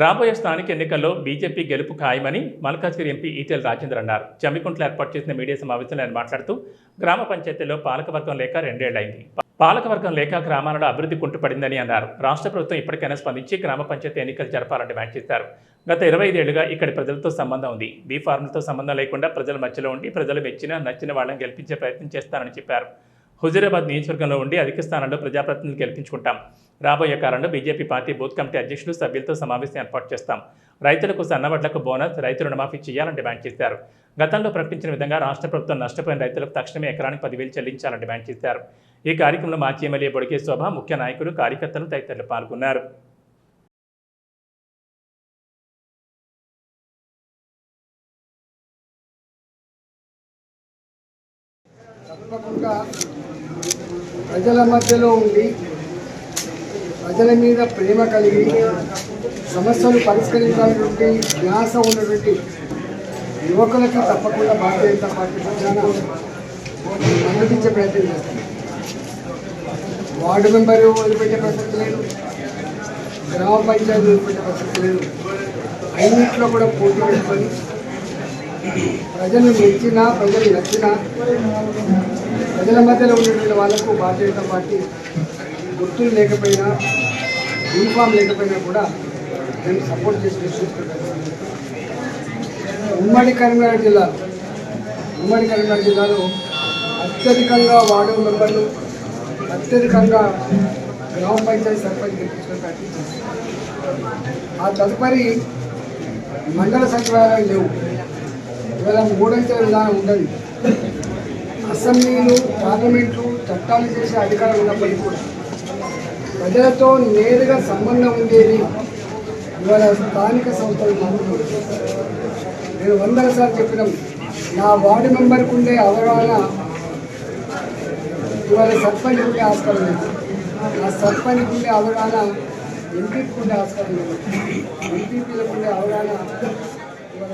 రాబోయే స్థానిక ఎన్నికల్లో బీజేపీ గెలుపు ఖాయమని మల్కాజ్గిరి ఎంపీ ఈటెల్ రాజేందర్ అన్నారు. చమ్మికుంట్లో ఏర్పాటు చేసిన మీడియా సమావేశంలో ఆయన మాట్లాడుతూ గ్రామ పంచాయతీలో పాలకవర్గం లేక రెండేళ్ళైంది. పాలకవర్గం లేక గ్రామాలలో అభివృద్ధి కుంటుపడిందని అన్నారు. రాష్ట్ర ప్రభుత్వం ఇప్పటికైనా స్పందించి గ్రామ పంచాయతీ ఎన్నికలు జరపాలని డిమాండ్ చేశారు గత ఇరవై ఐదేళ్ళుగా ఇక్కడి ప్రజలతో సంబంధం ఉంది. బీ ఫార్ములతో సంబంధం లేకుండా ప్రజల మధ్యలో ఉండి ప్రజలు మెచ్చిన నచ్చిన వాళ్ళని గెలిపించే ప్రయత్నం చేస్తానని చెప్పారు. హుజూరాబాద్ నియోజకవర్గంలో ఉండి అధిక స్థానంలో ప్రజాప్రతినిధులు గెలిపించుకుంటాం. రాబోయే కాలంలో బీజేపీ పార్టీ బూత్ కమిటీ అధ్యక్షులు సభ్యులతో సమావేశం ఏర్పాటు చేస్తాం. రైతులకు సన్నవడ్లకు బోనస్ రైతు రుణమాఫీ చేయాలని డిమాండ్ చేశారు. గతంలో ప్రకటించిన విధంగా రాష్ట్ర ప్రభుత్వం నష్టపోయిన రైతులకు తక్షణమే ఎకరానికి పదివేలు చెల్లించాలని డిమాండ్ చేశారు. ఈ కార్యక్రమంలో మాజీ ఎమ్మెల్యే బొడిగే శోభ ముఖ్య నాయకులు కార్యకర్తలు తదితరులు పాల్గొన్నారు. తప్పకుండా ప్రజల మధ్యలో ఉండి ప్రజల మీద ప్రేమ కలిగి సమస్యలు పరిష్కరించాలన్నటువంటి ధ్యాస ఉన్నటువంటి యువకులకి తప్పకుండా భారతీయ జనతా పార్టీ పక్షాన మద్దతించే ప్రయత్నం చేస్తాం. వార్డు మెంబరు వదిలిపెట్టే ప్రసక్తి లేదు. గ్రామ పంచాయతీ వదిలిపెట్టే ప్రసక్తి లేదు. అన్నింటిలో కూడా పోటీ పెట్టుకొని ప్రజలు మెచ్చినా ప్రజలు నచ్చినా ప్రజల మధ్యలో ఉన్నటువంటి వాళ్ళకు భారతీయ జనతా పార్టీ గుర్తులు లేకపోయినా యూనిఫామ్ లేకపోయినా కూడా మేము సపోర్ట్ చేసి ఉమ్మడి కరీంనగర్ జిల్లా ఉమ్మడి కరీంనగర్ జిల్లాలో అత్యధికంగా వార్డు మెంబర్లు అత్యధికంగా గ్రామ పంచాయతీ సర్పంచ్ గెలిపించిన పార్టీ. ఆ తదుపరి మండల సచివాలయాలు లేవు. ఇవాళ మూడంచెల విధానం ఉండదు. అసెంబ్లీలు పార్లమెంట్లు చట్టాలు చేసే అధికారం ఉన్నప్పటికీ కూడా ప్రజలతో నేరుగా సంబంధం ఉండేది ఇవాళ స్థానిక సంస్థలు మాత్రమే నేను వందల సార్లు చెప్పినాం నా వార్డు మెంబర్కి ఉండే అవగాహన ఇవాళ సర్పంచ్ ఉండే ఆస్కారం లేదు. నా సర్పంచ్ ఉండే అవగాహన ఎంపీకి ఉండే ఆస్కారం లేదు. ఎంపీపీలకు ఉండే అవగాహన ఇవాళ